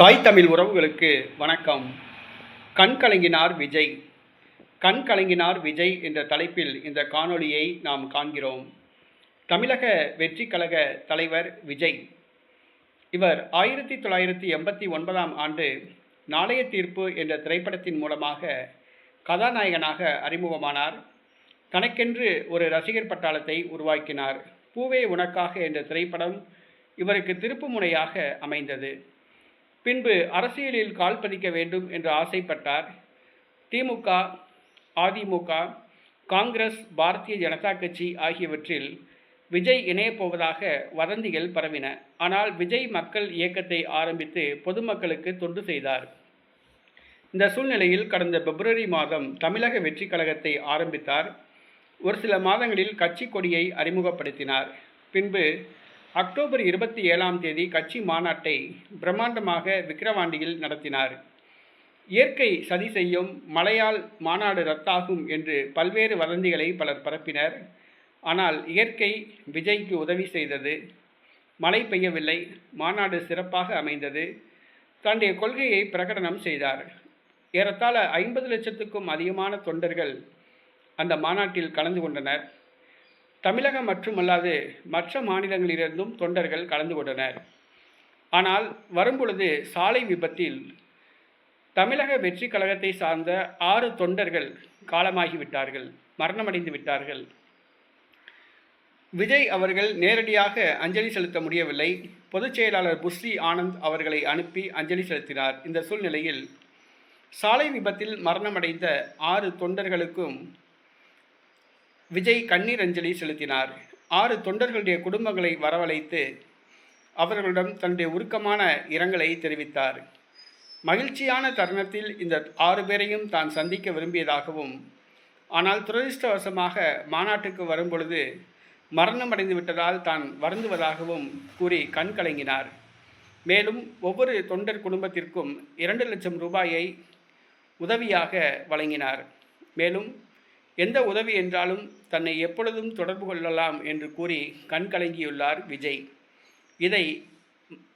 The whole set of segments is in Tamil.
தாய் தமிழ் உறவுகளுக்கு வணக்கம். கண் கலங்கினார் விஜய். கண் கலங்கினார் விஜய் என்ற தலைப்பில் இந்த காணொளியை நாம் காண்கிறோம். தமிழக வெற்றி கழக தலைவர் விஜய். இவர் ஆயிரத்தி தொள்ளாயிரத்தி எண்பத்தி ஒன்பதாம் ஆண்டு நாளைய தீர்ப்பு என்ற திரைப்படத்தின் மூலமாக கதாநாயகனாக அறிமுகமானார். தனக்கென்று ஒரு ரசிகர் பட்டாளத்தை உருவாக்கினார். பூவே உனக்காக என்ற திரைப்படம் இவருக்கு திருப்பு முனையாக அமைந்தது. பின்பு அரசியலில் கால் பதிக்க வேண்டும் என்று ஆசைப்பட்டார். திமுக அதிமுக காங்கிரஸ் பாரதிய ஜனதா கட்சி ஆகியவற்றில் விஜய் இணையப் போவதாக வதந்திகள் பரவின. ஆனால் விஜய் மக்கள் இயக்கத்தை ஆரம்பித்து பொதுமக்களுக்கு தொண்டு செய்தார். இந்த சூழ்நிலையில் கடந்த பிப்ரவரி மாதம் தமிழக வெற்றி கழகத்தை ஆரம்பித்தார். ஒரு சில மாதங்களில் கட்சி கொடியை அறிமுகப்படுத்தினார். பின்பு அக்டோபர் இருபத்தி ஏழாம் தேதி கட்சி மாநாட்டை பிரம்மாண்டமாக விக்கிரவாண்டியில் நடத்தினார். இயற்கை சதி செய்யும் மழையால் மாநாடு ரத்தாகும் என்று பல்வேறு வதந்திகளை பலர் பரப்பினர். ஆனால் இயற்கை விஜய்க்கு உதவி செய்தது. மழை பெய்யவில்லை மாநாடு சிறப்பாக அமைந்தது. தன்னுடைய கொள்கையை பிரகடனம் செய்தார். ஏறத்தாழ ஐம்பது லட்சத்துக்கும் அதிகமான தொண்டர்கள் அந்த மாநாட்டில் கலந்து கொண்டனர். தமிழகம் மட்டுமல்லாது மற்ற மாநிலங்களிலிருந்தும் தொண்டர்கள் கலந்து கொண்டனர். ஆனால் வரும்பொழுது சாலை விபத்தில் தமிழக வெற்றி கழகத்தை சார்ந்த ஆறு தொண்டர்கள் காலமாகிவிட்டார்கள் மரணமடைந்து விட்டார்கள். விஜய் அவர்கள் நேரடியாக அஞ்சலி செலுத்த முடியவில்லை. பொதுச் செயலாளர் புஸ்ரி ஆனந்த் அவர்களை அனுப்பி அஞ்சலி செலுத்தினார். இந்த சூழ்நிலையில் சாலை விபத்தில் மரணமடைந்த ஆறு தொண்டர்களுக்கும் விஜய் கண்ணீர் அஞ்சலி செலுத்தினார். ஆறு தொண்டர்களுடைய குடும்பங்களை வரவழைத்து அவர்களிடம் தன்னுடைய உருக்கமான இரங்கலை தெரிவித்தார். மகிழ்ச்சியான தருணத்தில் இந்த ஆறு பேரையும் தான் சந்திக்க விரும்பியதாகவும் ஆனால் துரதிருஷ்டவசமாக மாநாட்டுக்கு வரும்பொழுது மரணமடைந்து விட்டதால் தான் வருந்துவதாகவும் கூறி கண் கலங்கினார். மேலும் ஒவ்வொரு தொண்டர் குடும்பத்திற்கும் இரண்டு லட்சம் ரூபாயை உதவியாக வழங்கினார். மேலும் எந்த உதவி என்றாலும் தன்னை எப்பொழுதும் தொடர்பு கொள்ளலாம் என்று கூறி கண் கலங்கியுள்ளார் விஜய். இதை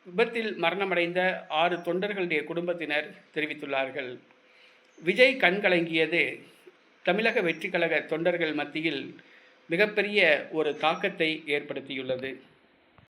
விபத்தில் மரணமடைந்த ஆறு தொண்டர்களுடைய குடும்பத்தினர் தெரிவித்துள்ளார்கள். விஜய் கண் கலங்கியது தமிழக வெற்றிக்கழக தொண்டர்கள் மத்தியில் மிகப்பெரிய ஒரு தாக்கத்தை ஏற்படுத்தியுள்ளது.